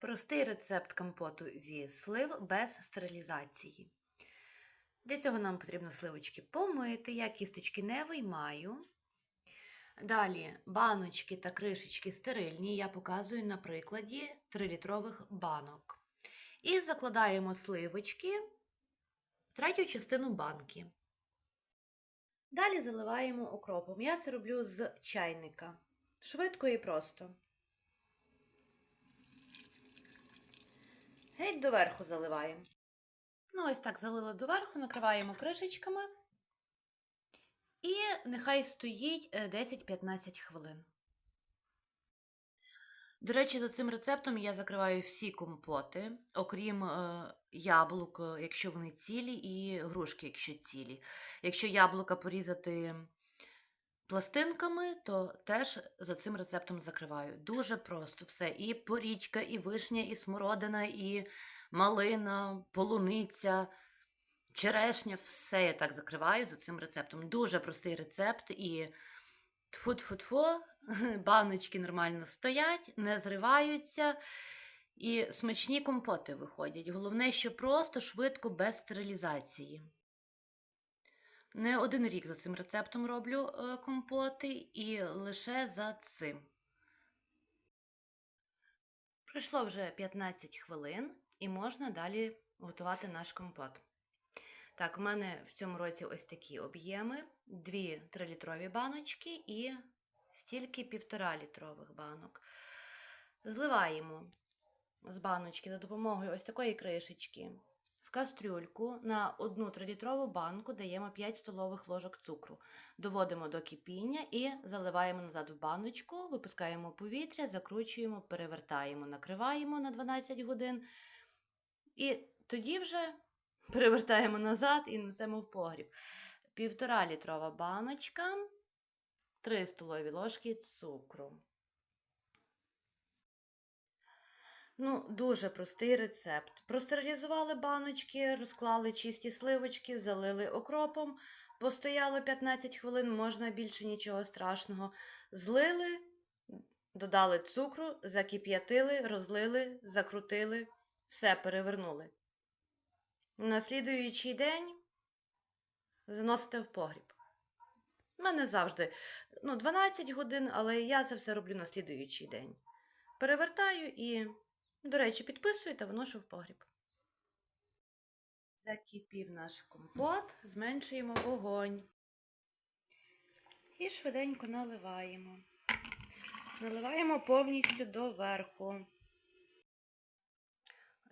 Простий рецепт компоту зі слив без стерилізації. Для цього нам потрібно сливочки помити, я кісточки не виймаю. Далі баночки та кришечки стерильні, я показую на прикладі 3-літрових банок. І закладаємо сливочки в третю частину банки. Далі заливаємо окропом. Я це роблю з чайника. Швидко і просто. Геть доверху заливаємо. Ну, ось так залили доверху, накриваємо кришечками. І нехай стоїть е, 10-15 хвилин. До речі, за цим рецептом я закриваю всі компоти, окрім е, яблук, е, якщо вони цілі, і грушки, якщо цілі. Якщо яблука порізати пластинками, то теж за цим рецептом закриваю. Дуже просто все. І порічка, і вишня, і смородина, і малина, полуниця, черешня, все я так закриваю за цим рецептом. Дуже простий рецепт і тфу-тфу-тфу, баночки нормально стоять, не зриваються. І смачні компоти виходять. Головне, що просто швидко без стерилізації. Не один рік за цим рецептом роблю е, компоти і лише за цим. Пройшло вже 15 хвилин і можна далі готувати наш компот. Так, у мене в цьому році ось такі об'єми: дві 3-літрові баночки і стільки 1,5 літрових банок. Зливаємо з баночки за допомогою ось такої кришечки. Кастрюльку на одну 3-літрову банку даємо 5 столових ложок цукру. Доводимо до кипіння і заливаємо назад в баночку, випускаємо повітря, закручуємо, перевертаємо, накриваємо на 12 годин. І тоді вже перевертаємо назад і несемо в погріб. Півтора літрова баночка, 3 столові ложки цукру. Ну, дуже простий рецепт. Простерилізували баночки, розклали чисті сливочки, залили окропом, постояло 15 хвилин, можна більше нічого страшного. Злили, додали цукру, закип'ятили, розлили, закрутили, все перевернули. На слідуючий день заносите в погріб. У мене завжди ну, 12 годин, але я це все роблю на слідуючий день. Перевертаю і, до речі, підписую та виношу в погріб. Закипів наш компот, зменшуємо вогонь. І швиденько наливаємо. Наливаємо повністю до верху.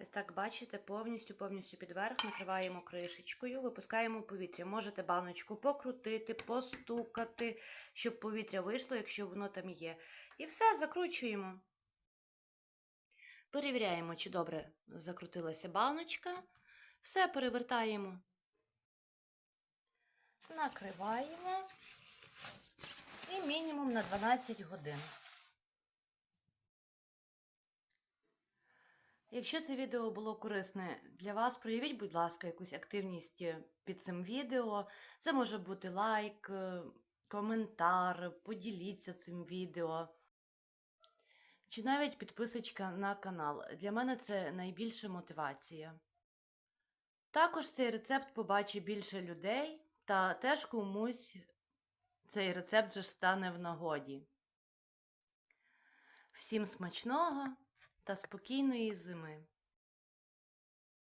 Ось так, бачите, повністю повністю під верх накриваємо кришечкою, випускаємо повітря. Можете баночку покрутити, постукати, щоб повітря вийшло, якщо воно там є. І все закручуємо. Перевіряємо, чи добре закрутилася баночка. Все перевертаємо. Накриваємо. І мінімум на 12 годин. Якщо це відео було корисне для вас, проявіть, будь ласка, якусь активність під цим відео. Це може бути лайк, е, коментар, поділіться цим відео. Чи навіть підписочка на канал. Для мене це найбільша мотивація. Також цей рецепт побачить більше людей, та теж комусь цей рецепт вже стане в нагоді. Всім смачного! та спокійної зими.